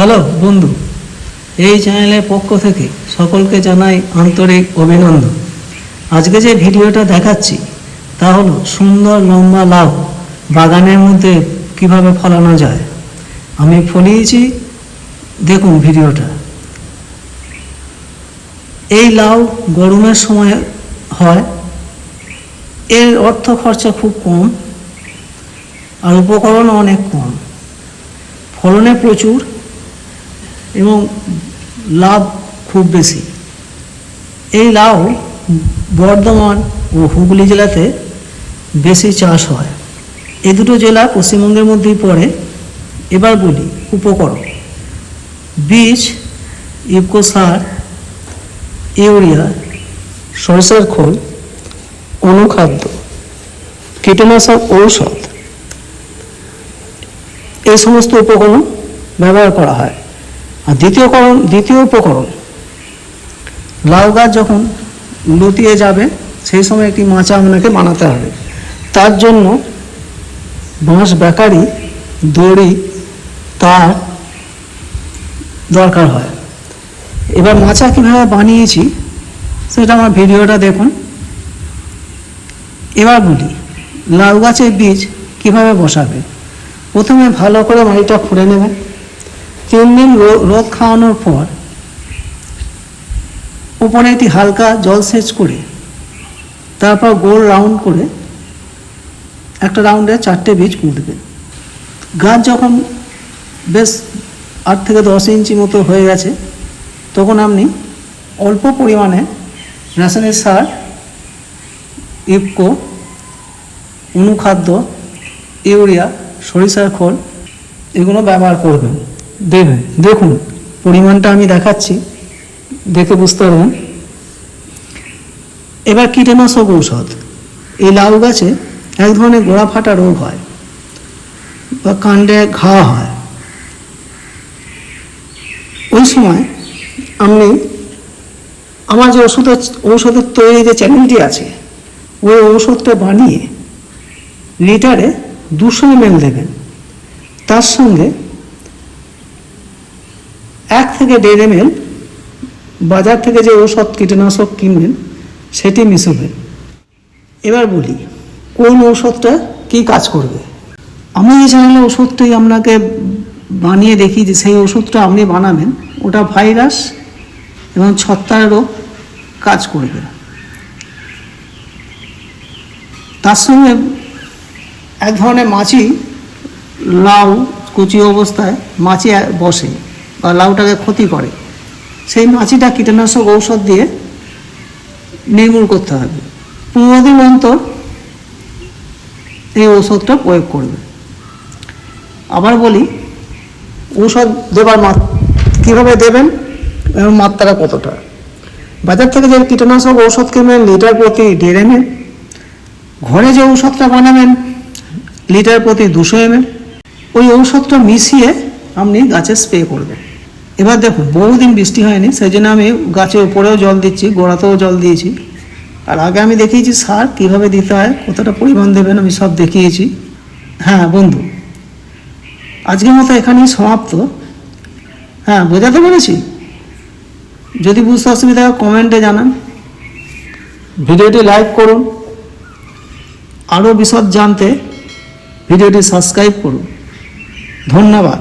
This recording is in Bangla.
হ্যালো, বন্ধু। এই চ্যানেলের পক্ষ থেকে সকলকে জানাই আন্তরিক অভিনন্দন। আজকে যে ভিডিওটা দেখাচ্ছি, তা হলো সুন্দর লম্বা লাউ বাগানের মধ্যে কীভাবে ফলানো যায়। আমি ফলিয়েছি, দেখুন ভিডিওটা। এই লাউ গরমের সময় হয়, এর অর্থ খরচা খুব কম, আর উপকরণও অনেক কম। ফলনে প্রচুর এবং লাভ খুব বেশি। এই লাউ বর্ধমান ও হুগলি জেলাতে বেশি চাষ হয়। এই দুটো জেলা পশ্চিমবঙ্গের মধ্যেই পড়ে। এবার বলি উপকরণ। বীজ ইফকো সার, ইউরিয়া, সরষের খোল, অনুখাদ্য, কীটনাশক ঔষধ। এই সমস্ত উপকরণ ব্যবহার করা হয়। আর দ্বিতীয় করণ, দ্বিতীয় উপকরণ। লাউ গাছ যখন লুটিয়ে যাবে, সেই সময় একটি মাচা আপনাকে বানাতে হবে। তার জন্য বাঁশ বেকারি, দড়ি, তার দরকার হয়। এবার মাচা কীভাবে বানিয়েছি, সেটা আমার ভিডিওটা দেখুন। এবার বলি, লাউ গাছের বীজ কীভাবে বসাবে? প্রথমে ভালো করে মাটিটা খুঁড়ে নেবেন তিন দিন রোদ খাওয়ানোর পর উপরে একটি হালকা জল সেচ করে, তারপর গোল রাউন্ড করে একটা রাউন্ডে চারটে বীজ পুঁতবেন গাছ যখন বেশ আট থেকে দশ ইঞ্চি মতো হয়ে গেছে, তখন আপনি অল্প পরিমাণে রাসায়নিক সার, ইফকো, অনুখাদ্য, ইউরিয়া, সরিষার খোল এগুলো ব্যবহার করবেন। দেবেন দেখুন, পরিমাণটা আমি দেখাচ্ছি, দেখে বুঝতে পারবেন। এবার কীটনাশক ঔষধ। এই লাউ গাছে এক ধরনের গোড়া ফাটা রোগ হয় বা কাণ্ডে ঘা হয়। ওই সময় আপনি আমার যে ওষুধের ঔষধের তৈরি যে চ্যানেলটি আছে, ওই ঔষধটা বানিয়ে লিটারে দুশো এমএল দেবেন। তার সঙ্গে থেকে দেড় এমএল বাজার থেকে যে ওষুধ কীটনাশক কিনবেন, সেটি মিশবেন এবার বলি, কোন ঔষধটা কি কাজ করবে? আমি যে চ্যানেলে ওষুধটি আপনাকে বানিয়ে দেখি যে সেই ওষুধটা আপনি বানাবেন, ওটা ভাইরাস এবং ছত্রাক রোগ কাজ করবে। তার সঙ্গে এক ধরনের মাছি, লাউ, কুচি অবস্থায় মাছি বসে। বা লাউটাকে ক্ষতি করে। সেই মাছিটা কীটনাশক ঔষধ দিয়ে নির্মূল করতে হবে। পনেরো দিন অন্তর এই ঔষধটা প্রয়োগ করবে। আবার বলি, ঔষধ দেবার মাত, কীভাবে দেবেন? এবং মাত্রা কতটা? বাজার থেকে যে কীটনাশক ঔষধ কিনবেন, লিটার প্রতি দেড় এমএল। ঘরে যে ঔষধটা বানাবেন, লিটার প্রতি দুশো এমএল। ওই ঔষধটা মিশিয়ে আপনি গাছে স্প্রে করবেন। এবার দেখুন বহুদিন বৃষ্টি হয়নি সেই জন্য আমি গাছের উপরেও জল দিচ্ছি গোড়াতেও জল দিয়েছি। আর আগে আমি দেখিয়েছি সার কীভাবে দিতে হয় কতটা পরিমাণ দেবেন আমি সব দেখিয়েছি। হ্যাঁ বন্ধু। আজকের মতো এখানেই সমাপ্ত। হ্যাঁ বোঝাতে পেরেছি? যদি বুঝতে অসুবিধা হয় কমেন্টে জানান। ভিডিওটি লাইক করুন। আরও বিশদ জানতে ভিডিওটি সাবস্ক্রাইব করুন। ধন্যবাদ।